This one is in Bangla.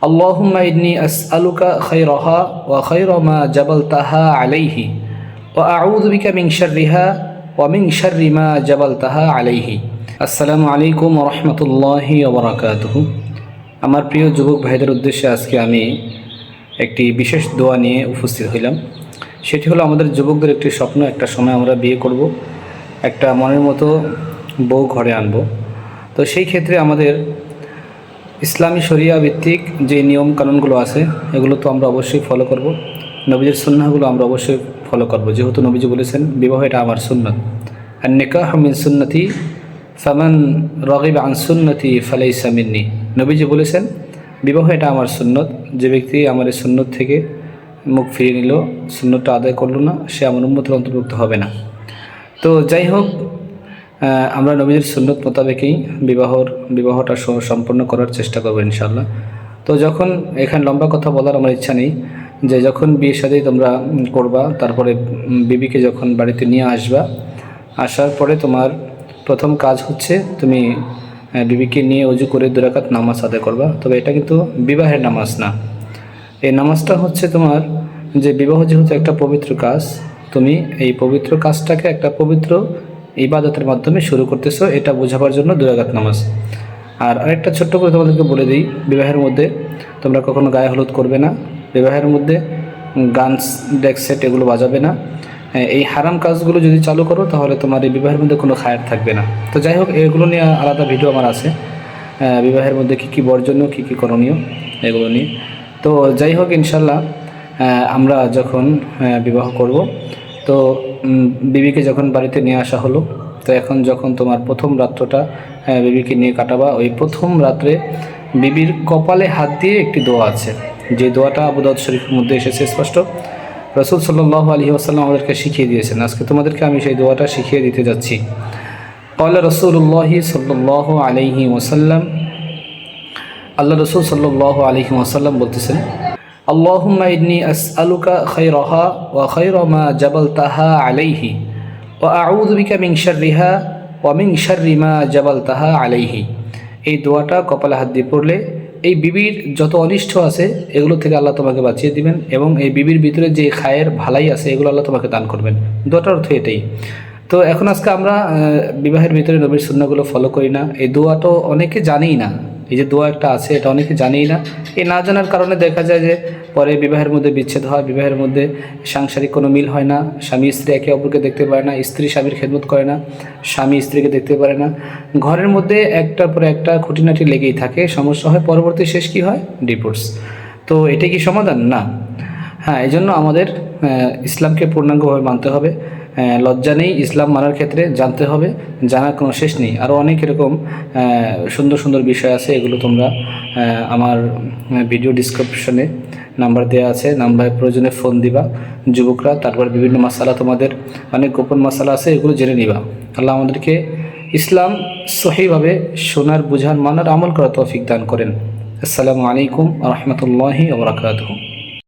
اللهم إني أسألك خيرها وخير ما جبلتها عليه وأعوذ بك من شرها ومن شر ما جبلتها عليه আসসালামু আলাইকুম রহমতুল্লাহি ওবরাকাতুহ আমার প্রিয় যুবক ভাইদের উদ্দেশ্যে আজকে আমি একটি বিশেষ দোয়া নিয়ে উপস্থিত হইলাম সেটি হলো আমাদের যুবকদের একটি স্বপ্ন একটা সময় আমরা বিয়ে করব একটা মনের মতো বউ ঘরে আনব তো সেই ক্ষেত্রে আমাদের ইসলামী শরিয়া ভিত্তিক যে নিয়ম কানুনগুলো আছে, এগুলো তো আমরা অবশ্যই ফলো করব। নবীজের সুন্নাহগুলো আমরা অবশ্যই ফলো করব। যেহেতু নবীজি বলেছেন, বিবাহ এটা আমার সুন্নত। আর নিকাহ মিন সুন্নতি ফামান রগিব আন সুন্নতি ফালাই সামিন্নি নবীজি বলেছেন, বিবাহ এটা আমার সুন্নত। যে ব্যক্তি আমার এই সুন্নত থেকে মুখ ফিরিয়ে নিল, সুন্নতটা আদায় করল না, সে আমার উন্মতের অন্তর্ভুক্ত হবে না। তো যাই হোক আমরা নবীদের সুন্নত মোতাবেকেই বিবাহর, বিবাহটা সম্পন্ন করার চেষ্টা করব ইনশাল্লাহ তো যখন এখানে লম্বা কথা বলার আমার ইচ্ছা নেই, যে যখন বিয়ে সাথেই তোমরা করবা, তারপরে বিবিকে যখন বাড়িতে নিয়ে আসবা, আসার পরে তোমার প্রথম কাজ হচ্ছে তুমি বিবিকে নিয়ে অজু করে দুরাকাত নামাজ আদায় করবা। তবে এটা কিন্তু বিবাহের নামাজ না। এই নামাজটা হচ্ছে তোমার যে বিবাহ যেহেতু একটা পবিত্র কাজ, তুমি এই পবিত্র কাজটাকে একটা পবিত্র ইবাদতের মাধ্যমে শুরু করতেছো, এটা বোঝাবার জন্য দুরাগাত নামাজ। আর আরেকটা ছোট্ট করে তোমাদেরকে বলে দিই, বিবাহের মধ্যে তোমরা কখনো গায়ে হলুদ করবে না। বিবাহের মধ্যে গান, ডেক সেট এগুলো বাজাবে না। এই হারাম কাজগুলো যদি চালু করো, তাহলে তোমার এই বিবাহের মধ্যে কোনো খায়ার থাকবে না। তো যাই হোক, এগুলো নিয়ে আলাদা ভিডিও আমার আছে। বিবাহের মধ্যে কী কী বর্জনীয়, কী কী করণীয়, এগুলো নিয়ে। তো যাই হোক, ইনশাল্লাহ আমরা যখন বিবাহ করব, তো বিবিকে যখন বাড়িতে নিয়ে আসা হলো, তো এখন যখন তোমার প্রথম রাত্রটা বিবিকে নিয়ে কাটাবা, ওই প্রথম রাত্রে বিবির কপালে হাত দিয়ে একটি দোয়া আছে। যে দোয়াটা আবুদাউদ শরীফের মধ্যে এসেছে স্পষ্ট। রসুল সাল্লাহ আলী আসাল্লাম আমাদেরকে শিখিয়ে দিয়েছেন, আজকে তোমাদেরকে আমি সেই দোয়াটা শিখিয়ে দিতে যাচ্ছি। কলা রসুল্লাহি সাল্লাহ আলহি ওসাল্লাম আল্লাহ রসুল সাল্লাহ আলহি ওসাল্লাম বলতেছেন আসআলুকা খায়রাহা ওয়া খায়রা মা জাবালতাহা আলাইহি ওয়া আউযু বিকা মিন শাররিহা ওয়া মিন শাররি মা আলাইহি এই দোয়াটা কপালে হাত দিয়ে পড়লে এই বিবির যত অনিষ্ট আছে, এগুলো থেকে আল্লাহ তোমাকে বাঁচিয়ে দিবেন এবং এই বিবির ভিতরে যে খায়ের ভালাই আছে, এগুলো আল্লাহ তোমাকে দান করবেন। দোয়াটার অর্থ এটাই। তো এখন আজকে আমরা বিবাহের ভিতরে নবীর সুন্নাগুলো ফলো করি না। এই দোয়া তো অনেকে জানেই না। এই যে দোয়া একটা আছে, এটা অনেকে জানেই না। এই না জানার কারণে দেখা যায় যে পরে বিবাহের মধ্যে বিচ্ছেদ হয়, বিবাহের মধ্যে সাংসারিক কোনো মিল হয় না। স্বামী স্ত্রী একে অপরকে দেখতে পারে না, স্ত্রী স্বামীর খেদমত করে না, স্বামী স্ত্রীকে দেখতে পারে না। ঘরের মধ্যে একটার পরে একটা খুঁটিনাটি লেগেই থাকে। সমস্যা হয়, পরবর্তী শেষ কি হয়? ডিভোর্স তো এটা কি সমাধান? না। হ্যাঁ এই জন্য আমাদের ইসলামকে পূর্ণাঙ্গভাবে মানতে হবে। লজ্জা নেই, ইসলাম মানার ক্ষেত্রে জানতে হবে, জানার কোনো শেষ নেই। আরও অনেক এরকম সুন্দর সুন্দর বিষয় আছে, এগুলো তোমরা আমার ভিডিও ডিসক্রিপশনে নাম্বার দেওয়া আছে। নাম্বারের প্রয়োজনে ফোন দিবা, যুবকরা, তারপর বিভিন্ন মশালা তোমাদের, অনেক গোপন মশালা আছে, এগুলো জেনে নিবা। আল্লাহ আমাদেরকে ইসলাম সহিভাবে শোনার, বুঝার, মানার, আমল করা তৌফিক দান করেন। আসসালামু আলাইকুম রহমতুল্লাহি ওবরাকাতুহ